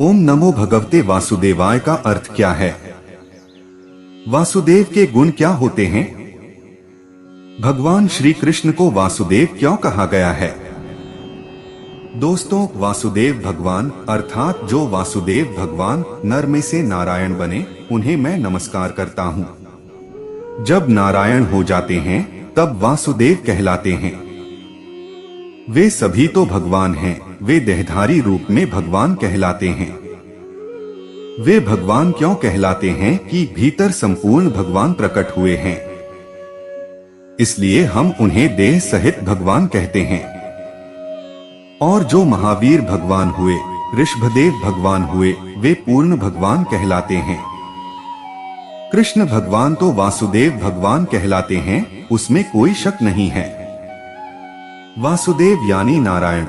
ओम नमो भगवते वासुदेवाय का अर्थ क्या है? वासुदेव के गुण क्या होते हैं? भगवान श्री कृष्ण को वासुदेव क्यों कहा गया है? दोस्तों, वासुदेव भगवान, अर्थात जो वासुदेव भगवान नर में से नारायण बने, उन्हें मैं नमस्कार करता हूँ। जब नारायण हो जाते हैं, तब वासुदेव कहलाते हैं। वे सभी तो भगवान हैं। वे देहधारी रूप में भगवान कहलाते हैं। वे भगवान क्यों कहलाते हैं कि भीतर संपूर्ण भगवान प्रकट हुए हैं। इसलिए हम उन्हें देह सहित भगवान कहते हैं। और जो महावीर भगवान हुए, ऋषभदेव भगवान हुए, वे पूर्ण भगवान कहलाते हैं। कृष्ण भगवान तो वासुदेव भगवान कहलाते हैं, उसमें कोई शक नहीं है। वासुदेव यानी नारायण।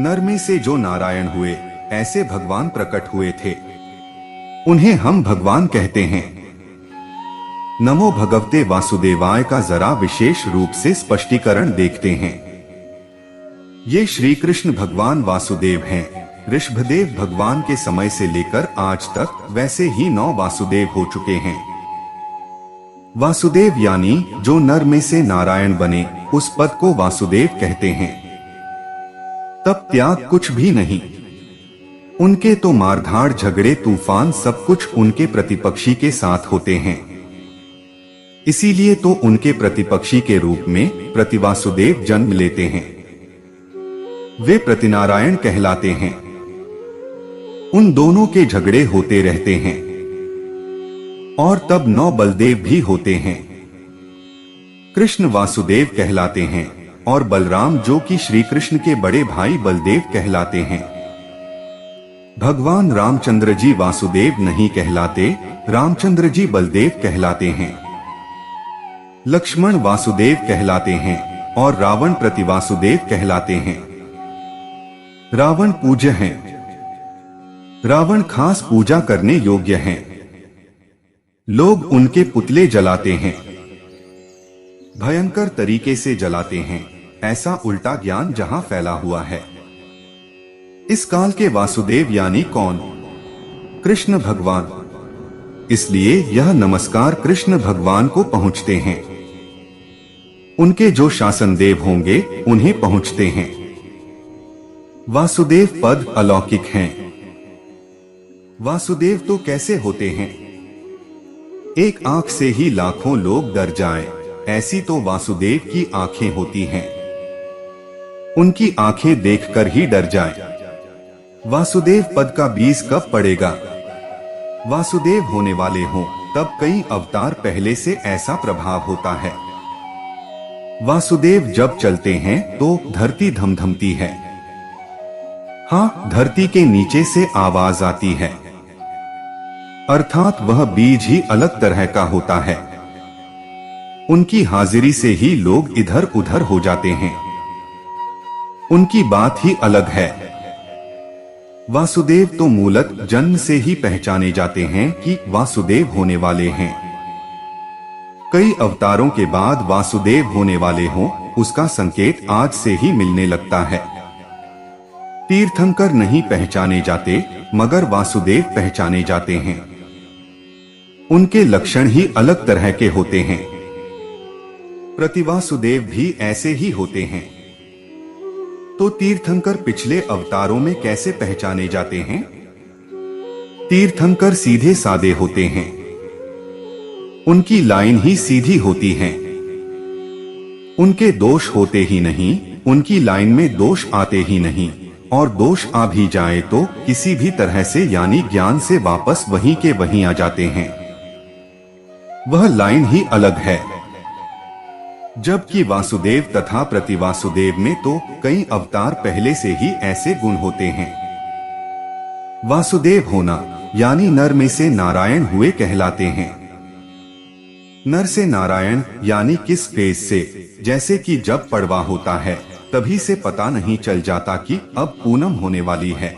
नर में से जो नारायण हुए, ऐसे भगवान प्रकट हुए थे। उन्हें हम भगवान कहते हैं। नमो भगवते वासुदेवाय का जरा विशेष रूप से स्पष्टीकरण देखते हैं। ये श्री कृष्ण भगवान वासुदेव हैं। ऋषभदेव भगवान के समय से लेकर आज तक वैसे ही नौ वासुदेव हो चुके हैं। वासुदेव यानी जो नर में से नारायण बने, उस पद को वासुदेव कहते हैं। तब त्याग कुछ भी नहीं। उनके तो मारधाड़, झगड़े, तूफ़ान सब कुछ उनके प्रतिपक्षी के साथ होते हैं। इसीलिए तो उनके प्रतिपक्षी के रूप में प्रतिवासुदेव जन्म लेते हैं। वे प्रतिनारायण कहलाते हैं। उन दोनों के झगड़े होते रहते हैं। और तब नौ बलदेव भी होते हैं। कृष्ण वासुदेव कहलाते हैं। और बलराम जो कि श्री कृष्ण के बड़े भाई बलदेव कहलाते हैं। भगवान रामचंद्र जी वासुदेव नहीं कहलाते रामचंद्र जी बलदेव कहलाते हैं। लक्ष्मण वासुदेव कहलाते हैं और रावण प्रति वासुदेव कहलाते हैं। रावण पूज्य हैं। रावण खास पूजा करने योग्य हैं। लोग उनके पुतले जलाते हैं। भयंकर तरीके से जलाते हैं। ऐसा उल्टा ज्ञान जहाँ फैला हुआ है। इस काल के वासुदेव यानी कौन? कृष्ण भगवान। इसलिए यह नमस्कार कृष्ण भगवान को पहुँचते हैं। उनके जो शासन देव होंगे उन्हें पहुँचते हैं। वासुदेव पद अलौकिक हैं। वासुदेव तो कैसे होते हैं? एक आँख से ही लाखों लोग डर जाएँ, ऐसी तो वासुदेव की आँखें होती हैं। उनकी आँखें देखकर ही डर जाए। वासुदेव पद का बीज कब पड़ेगा? वासुदेव होने वाले हों, तब कई अवतार पहले से ऐसा प्रभाव होता है। वासुदेव जब चलते हैं तो धरती धमधमती है। हाँ धरती के नीचे से आवाज़ आती है। अर्थात वह बीज ही अलग तरह का होता है। उनकी हाजिरी से ही लोग इधर उधर हो जाते हैं। उनकी बात ही अलग है। वासुदेव तो मूलत जन्म से ही पहचाने जाते हैं कि वासुदेव होने वाले हैं। कई अवतारों के बाद वासुदेव होने वाले हों, उसका संकेत आज से ही मिलने लगता है। तीर्थंकर नहीं पहचाने जाते, मगर वासुदेव पहचाने जाते हैं। उनके लक्षण ही अलग तरह के होते हैं। प्रतिवासुदेव भी ऐसे ही होते हैं। तो तीर्थंकर पिछले अवतारों में कैसे पहचाने जाते हैं? तीर्थंकर सीधे सादे होते हैं। उनकी लाइन ही सीधी होती है। उनके दोष होते ही नहीं, उनकी लाइन में दोष आते ही नहीं, और दोष आ भी जाए तो किसी भी तरह से यानी ज्ञान से वापस वहीं के वहीं आ जाते हैं। वह लाइन ही अलग है। जबकि वासुदेव तथा प्रतिवासुदेव में तो कई अवतार पहले से ही ऐसे गुण होते हैं। वासुदेव होना, यानी नर में से नारायण हुए कहलाते हैं। नर से नारायण, यानी किस फ़ेज़ से? जैसे कि जब पड़वा होता है, तभी से पता नहीं चल जाता कि अब पूनम होने वाली है।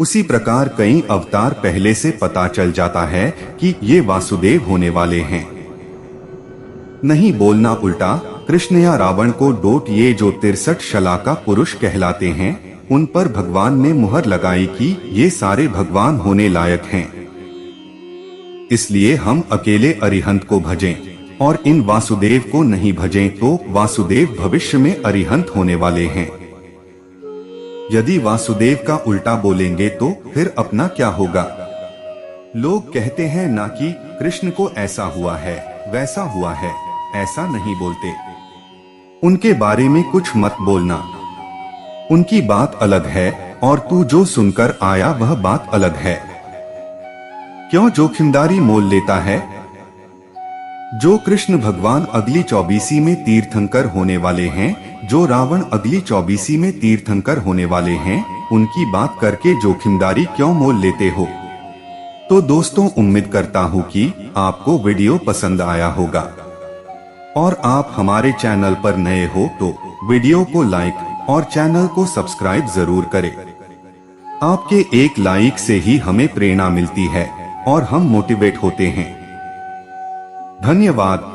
उसी प्रकार कई अवतार पहले से पता चल जाता है कि ये वासुदेव होने वाले हैं। नहीं बोलना उल्टा, कृष्ण या रावण को डोट ये जो तिरसठ शला का पुरुष कहलाते हैं, उन पर भगवान ने मुहर लगाई कि ये सारे भगवान होने लायक हैं। इसलिए हम अकेले अरिहंत को भजें, और इन वासुदेव को नहीं भजें तो वासुदेव भविष्य में अरिहंत होने वाले हैं। यदि वासुदेव का उल्टा बोलेंगे तो फिर अपना क्या होगा? लोग कहते हैं ना कि कृष्ण को ऐसा हुआ है, वैसा हुआ है। ऐसा नहीं बोलते। उनके बारे में कुछ मत बोलना। उनकी बात अलग है और तू जो सुनकर आया वह बात अलग है। क्यों जोखिमदारी मोल लेता है? जो कृष्ण भगवान अगली चौबीसी में तीर्थंकर होने वाले हैं, जो रावण अगली चौबीसी में तीर्थंकर होने वाले हैं, उनकी बात करके जोखिमदारी क्यों मोल लेते हो? तो दोस्तों, उम्मीद करता हूँ कि आपको वीडियो पसंद आया होगा। और आप हमारे चैनल पर नए हो तो वीडियो को लाइक और चैनल को सब्सक्राइब ज़रूर करें। आपके एक लाइक से ही हमें प्रेरणा मिलती है और हम मोटिवेट होते हैं। धन्यवाद।